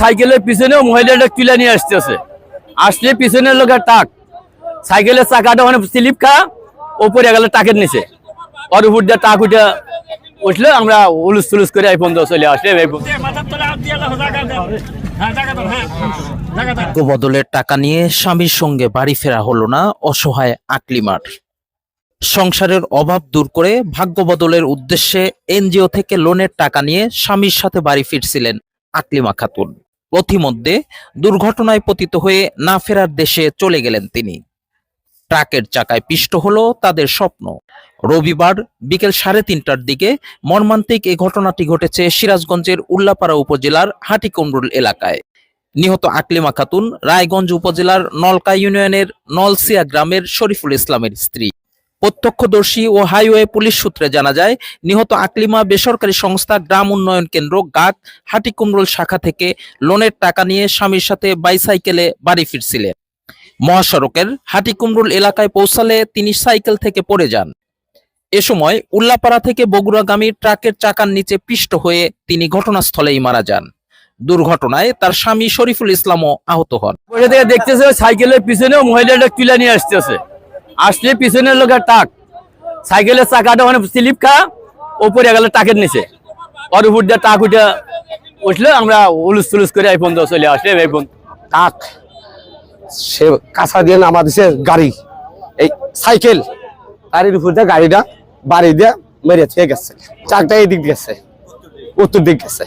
সাইকেলের পিছনে মহিলাটা তুলে নিয়ে আসতেছে। আসলে পিছনের লোকের টাক। সাইকেলের চাকাটা মানে স্লিপ খা, ওপরে গেল টাকের নিচে। ওর উপর দিয়ে টাক উঠে উঠলে আমরা উলুস তুলুস করে এই পর্যন্ত চলে আসলে এই পর্যন্ত। বদলের টাকা নিয়ে স্বামীর সঙ্গে বাড়ি ফেরা হলো না অসহায় আকলিমার সংসারের অভাব দূর করে ভাগ্য বদলের উদ্দেশ্যে এনজিও থেকে লোনের টাকা নিয়ে স্বামীর সাথে বাড়ি ফিরছিলেন আকলিমা খাতুন পথিমধ্যে দুর্ঘটনায় পতিত হয়ে না ফেরার দেশে চলে গেলেন তিনি। ট্রাকের চাকায় পিষ্ট হলো তাদের স্বপ্ন। রবিবার বিকেল সাড়ে তিনটার দিকে মর্মান্তিক এই ঘটনাটি ঘটেছে সিরাজগঞ্জের উল্লাপাড়া উপজেলার হাটিকুমরুল এলাকায়। নিহত আকলিমা খাতুন রায়গঞ্জ উপজেলার নলকা ইউনিয়নের নলসিয়া গ্রামের শরীফুল ইসলামের স্ত্রী। প্রত্যক্ষদর্শী ও হাইওয়ে পুলিশ সূত্রে জানা যায়, নিহত আকলিমা বেসরকারি সংস্থা গ্রাম উন্নয়ন কেন্দ্র গাক হাটিকুমরুল শাখা থেকে লোনের টাকা নিয়ে স্বামীর সাথে বাইসাইকেলে বাড়ি ফিরছিলেন। মহাসড়কের হাটিকুমরুল এলাকায় পৌঁছালে তিনি সাইকেল থেকে পড়ে যান। এ সময় উল্লাপাড়া থেকে বগুড়াগামী ট্রাকের চাকার নিচে পিষ্ট হয়ে তিনি ঘটনাস্থলেই মারা যান। দুর্ঘটনায় তার স্বামী শরীফুল ইসলামও আহত হন। দেখতেছে সাইকেলের পিছনে মহিলাটা তুলে নিয়ে আসতেছে। আসলে পিছনের লোকের টাক সাইকেলের চাকাটা মানে স্লিপ খা ওপরে গেল টাকের নিচে। ওর উপর দিয়ে টাক উঠে উঠলে আমরা উলুস তুলুস করে এই পর্যন্ত চলে আসলে এই পর্যন্ত। কাক সে কাঁচা দিয়ে নামা দিছে গাড়ি। এই সাইকেল গাড়ির উপর দিয়ে গাড়িটা বাড়ি দিয়ে মেরে থেকে গেছে। চাকটা এই দিক গেছে উত্তর দিক গেছে।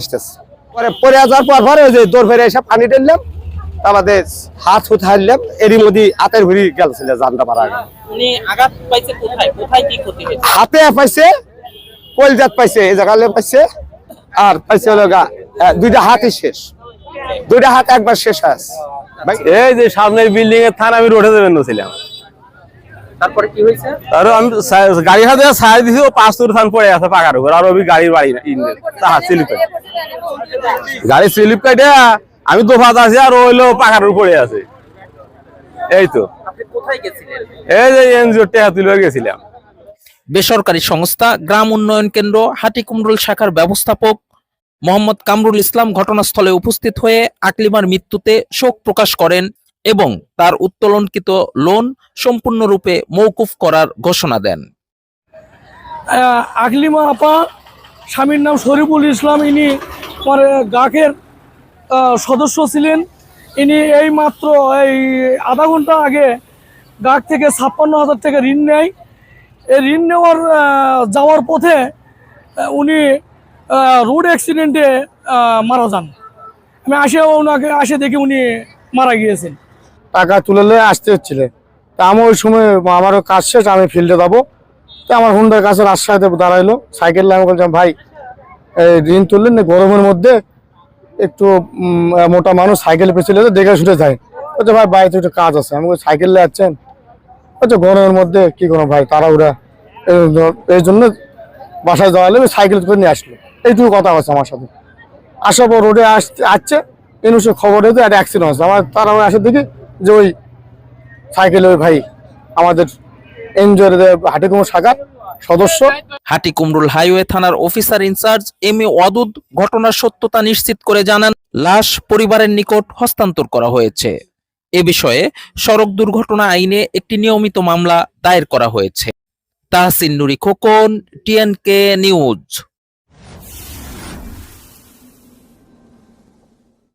আসতেছে পরে পরে যাওয়ার পর পরে ওই যে দৌড় ফেরে এসে পানি ঢেললাম। তারপরে হাত হুত হারলাম এরই মধ্যে হাতের ঘুরি গেলছিল জানটা পারা গেল। উনি আঘাত পাইছে কোথায়? কোথায় কি ক্ষতি হয়েছে? হাতে পাইছে কলজাত পাইছে এই জায়গালে পাইছে আর পাইছে হলো গা দুইটা হাতই শেষ। দুইটা হাত একবার শেষ আছে। এই যে সামনের বিল্ডিং এর থান আমি রোডে দেবেন ছিলাম। তারপরে কি হয়েছে? আর আমি গাড়ি হাতে সাইড দিছি ও পাঁচ তোর থান পড়ে আছে পাকার উপর আর ওই গাড়ির বাড়ি না ইন্ডে তাহা স্লিপ গাড়ি স্লিপ কাটে আমি দোফাত আছি আর ওইলো পাকার উপর আছে। এই তো। আপনি কোথায় গেছিলেন? এই যে এনজিও টেহা তুলে গেছিলাম। বেসরকারি সংস্থা গ্রাম উন্নয়ন কেন্দ্র হাটিকুমরুল শাখার ব্যবস্থাপক মোহাম্মদ কামরুল ইসলাম ঘটনাস্থলে উপস্থিত হয়ে আকলিমার মৃত্যুতে শোক প্রকাশ করেন এবং তার উত্তোলনকৃত লোন সম্পূর্ণরূপে মৌকুফ করার ঘোষণা দেন। আহ, আকলিমা আপা স্বামীর নাম শরীফুল ইসলাম ইনি পরে গাকের আহ, সদস্য ছিলেন। ইনি এই মাত্র এই আধা ঘণ্টা আগে গাক থেকে ছাপ্পান্ন হাজার টাকা ঋণ নেয়। এই ঋণ নেওয়ার যাওয়ার পথে উনি রোড অ্যাক্সিডেন্টে মারা যান। আমি আসে ওনাকে, আসে দেখি উনি মারা গিয়েছেন। টাকা তুলে নিয়ে আসতে হচ্ছিলেন তা আমি ওই সময় আমারও কাজ শেষ, আমি ফিল্ডে যাব। তো আমার হুন্ডার কাছে রাজশাহীতে দাঁড়াইলো। সাইকেল আমি বলছিলাম ভাই, এই ঋণ তুললেন না গরমের মধ্যে? একটু মোটা মানুষ সাইকেল পেছলে দেখে ছুটে যায়। বলছে, ভাই, বাড়িতে একটু কাজ আছে। আমি সাইকেল যাচ্ছেন বলছে, গরমের মধ্যে কি করো ভাই তারা ওরা এই জন্য বাসায় যাওয়া হলে সাইকেল করে নিয়ে আসলো। এইটুকু কথা আছে আমার সাথে। আসার পর রোডে আসতে আসছে এনুসে খবর হয়েছে, একটা অ্যাক্সিডেন্ট হচ্ছে আমার তারা আসে দেখি যে ওই সাইকেলে ওই ভাই, আমাদের এনজিওর হাটিকুমো শাখার সদস্য। হাটিকুমরুল হাইওয়ে থানার officer in charge M A Adud ঘটনার সত্যতা নিশ্চিত করে জানান, লাশ পরিবারের নিকট হস্তান্তর করা হয়েছে। এ বিষয়ে সড়ক দুর্ঘটনা আইনে একটি নিয়মিত মামলা দায়ের করা হয়েছে। Tahsin Nuri Khokon, TNK news.